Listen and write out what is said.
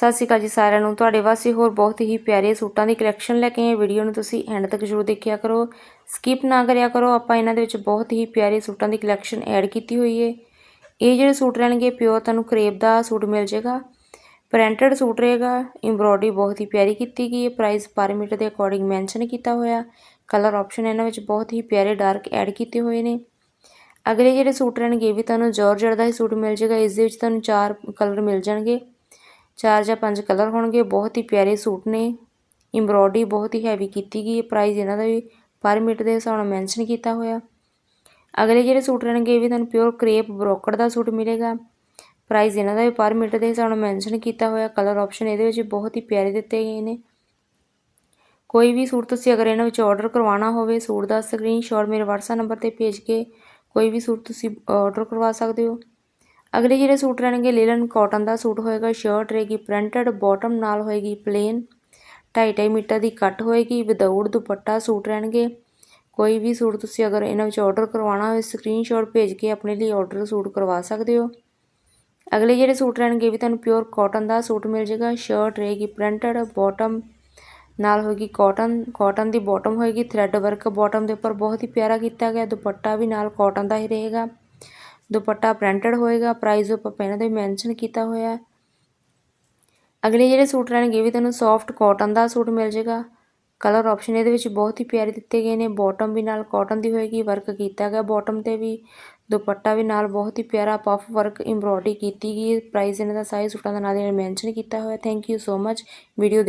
ਸਤਿ ਸ਼੍ਰੀ ਅਕਾਲ ਜੀ ਸਾਰਿਆਂ ਨੂੰ। ਤੁਹਾਡੇ ਵਾਸਤੇ ਹੋਰ ਬਹੁਤ ਹੀ ਪਿਆਰੇ ਸੂਟਾਂ ਦੀ ਕਲੈਕਸ਼ਨ ਲੈ ਕੇ ਆਏ ਵੀਡੀਓ ਨੂੰ ਤੁਸੀਂ ਐਂਡ ਤੱਕ ਜ਼ਰੂਰ ਦੇਖਿਆ ਕਰੋ। ਸਕਿਪ ਨਾ ਕਰਿਆ ਕਰੋ। ਆਪਾਂ ਇਹਨਾਂ ਦੇ ਵਿੱਚ ਬਹੁਤ ਹੀ ਪਿਆਰੇ ਸੂਟਾਂ ਦੀ ਕਲੈਕਸ਼ਨ ਐਡ ਕੀਤੀ ਹੋਈ ਹੈ ਇਹ ਜਿਹੜੇ ਸੂਟ ਰਹਿਣਗੇ ਪਿਓਰ ਤੁਹਾਨੂੰ ਕਰੇਪ ਦਾ ਸੂਟ ਮਿਲ ਜਾਏਗਾ। ਪ੍ਰਿੰਟਡ ਸੂਟ ਰਹੇਗਾ। ਐਮਬ੍ਰੋਇਡਰੀ ਬਹੁਤ ਹੀ ਪਿਆਰੀ ਕੀਤੀ ਗਈ ਹੈ ਪ੍ਰਾਈਸ ਪਰ ਮੀਟਰ ਦੇ ਅਕੋਰਡਿੰਗ ਮੈਂਸ਼ਨ ਕੀਤਾ ਹੋਇਆ। ਕਲਰ ਆਪਸ਼ਨ ਇਹਨਾਂ ਵਿੱਚ ਬਹੁਤ ਹੀ ਪਿਆਰੇ ਡਾਰਕ ਐਡ ਕੀਤੇ ਹੋਏ ਨੇ। ਅਗਲੇ ਜਿਹੜੇ ਸੂਟ ਰਹਿਣਗੇ, ਇਹ ਵੀ ਤੁਹਾਨੂੰ ਜਾਰਜਟ ਦਾ ਹੀ ਸੂਟ ਮਿਲ ਜਾਏਗਾ। ਇਸ ਦੇ ਵਿੱਚ ਤੁਹਾਨੂੰ ਚਾਰ ਕਲਰ ਮਿਲ ਜਾਣਗੇ। ਚਾਰ ਜਾਂ ਪੰਜ ਕਲਰ ਹੋਣਗੇ, ਬਹੁਤ ਹੀ ਪਿਆਰੇ ਸੂਟ ਨੇ। ਐਮਬ੍ਰੋਇਡਰੀ ਬਹੁਤ ਹੀ ਹੈਵੀ ਕੀਤੀ ਗਈ ਹੈ ਪ੍ਰਾਈਸ ਇਹਨਾਂ ਦਾ ਵੀ ਪਰ ਮੀਟਰ ਦੇ ਹਿਸਾਬ ਨਾਲ ਮੈਂਸ਼ਨ ਕੀਤਾ ਹੋਇਆ। ਅਗਲੇ ਜਿਹੜੇ ਸੂਟ ਰਹਿਣਗੇ, ਇਹ ਵੀ ਤੁਹਾਨੂੰ ਪਿਓਰ ਕਰੇਪ ਬ੍ਰੋਕਰ ਦਾ ਸੂਟ ਮਿਲੇਗਾ। ਪ੍ਰਾਈਸ ਇਹਨਾਂ ਦਾ ਵੀ ਪਰ ਮੀਟਰ ਦੇ ਹਿਸਾਬ ਨਾਲ ਮੈਂਸ਼ਨ ਕੀਤਾ ਹੋਇਆ ਕਲਰ ਆਪਸ਼ਨ ਇਹਦੇ ਵਿੱਚ ਬਹੁਤ ਹੀ ਪਿਆਰੇ ਦਿੱਤੇ ਗਏ ਨੇ। ਕੋਈ ਵੀ ਸੂਟ ਤੁਸੀਂ ਅਗਰ ਇਹਨਾਂ ਵਿੱਚ ਆਰਡਰ ਕਰਵਾਉਣਾ ਹੋਵੇ, ਸੂਟ ਦਾ ਸਕਰੀਨਸ਼ਾਟ ਮੇਰੇ WhatsApp ਨੰਬਰ ਤੇ ਭੇਜ ਕੇ ਕੋਈ ਵੀ ਸੂਟ ਤੁਸੀਂ ਆਰਡਰ ਕਰਵਾ ਸਕਦੇ ਹੋ। ਅਗਲੇ ਜਿਹੜੇ ਸੂਟ ਰਹਿਣਗੇ ਲੇਲਨ ਕਾਟਨ ਦਾ ਸੂਟ ਹੋਏਗਾ ਸ਼ਰਟ ਰਹੇਗੀ ਪ੍ਰਿੰਟਡ ਬਾਟਮ ਨਾਲ ਹੋਏਗੀ ਪਲੇਨ 2.5 ਮੀਟਰ ਦੀ ਕੱਟ ਹੋਏਗੀ ਵਿਦਆਊਟ ਦੁਪੱਟਾ ਸੂਟ ਰਹਿਣਗੇ। ਕੋਈ ਵੀ ਸੂਟ ਤੁਸੀਂ ਅਗਰ ਇਹਨਾਂ ਵਿੱਚ ਆਰਡਰ ਕਰਵਾਉਣਾ ਹੋਵੇ ਸਕਰੀਨਸ਼ਾਟ ਭੇਜ ਕੇ ਆਪਣੇ ਲਈ ਆਰਡਰ ਸੂਟ ਕਰਵਾ ਸਕਦੇ ਹੋ। ਅਗਲੇ ਜਿਹੜੇ ਸੂਟ ਰਹਿਣਗੇ ਵੀ ਤੁਹਾਨੂੰ ਪਿਓਰ ਕਾਟਨ ਦਾ ਸੂਟ ਮਿਲ ਜਾਏਗਾ ਸ਼ਰਟ ਰਹੇਗੀ ਪ੍ਰਿੰਟਡ ਬਾਟਮ ਨਾਲ ਹੋਏਗੀ ਕਾਟਨ ਕਾਟਨ ਦੀ ਬਾਟਮ ਹੋਏਗੀ ਥ੍ਰੈਡ ਵਰਕ ਬਾਟਮ ਦੇ ਉੱਪਰ ਬਹੁਤ ਹੀ ਪਿਆਰਾ ਕੀਤਾ ਗਿਆ ਦੁਪੱਟਾ ਵੀ ਨਾਲ ਕਾਟਨ ਦਾ ਹੀ ਰਹੇਗਾ। ਦੁਪੱਟਾ ਪ੍ਰਿੰਟਡ ਹੋਏਗਾ ਪ੍ਰਾਈਸ ਆਪਾਂ ਪਹਿਲਾਂ ਤੋਂ ਹੀ ਮੈਂਸ਼ਨ ਕੀਤਾ ਹੋਇਆ ਅਗਲੇ ਜਿਹੜੇ ਸੂਟ ਰਹਿਣਗੇ ਵੀ ਤੁਹਾਨੂੰ ਸੌਫਟ ਕਾਟਨ ਦਾ ਸੂਟ ਮਿਲ ਜਾਏਗਾ। ਕਲਰ ਆਪਸ਼ਨ ਇਹਦੇ ਵਿੱਚ ਬਹੁਤ ਹੀ ਪਿਆਰੇ ਦਿੱਤੇ ਗਏ ਨੇ। ਬਾਟਮ ਵੀ ਨਾਲ ਕਾਟਨ ਦੀ ਹੋਏਗੀ ਵਰਕ ਕੀਤਾ ਗਿਆ ਬਾਟਮ ਤੇ ਵੀ। ਦੁਪੱਟਾ ਵੀ ਨਾਲ ਬਹੁਤ ਹੀ ਪਿਆਰਾ ਪਫ ਵਰਕ ਐਮਬ੍ਰੋਇਡਰੀ ਕੀਤੀ ਗਈ ਪ੍ਰਾਈਸ ਇਹਨਾਂ ਦਾ ਸਾਈਜ਼ ਸੂਟਾਂ ਦਾ ਨਾਲ ਮੈਂਸ਼ਨ ਕੀਤਾ ਹੋਇਆ। Thank you so much video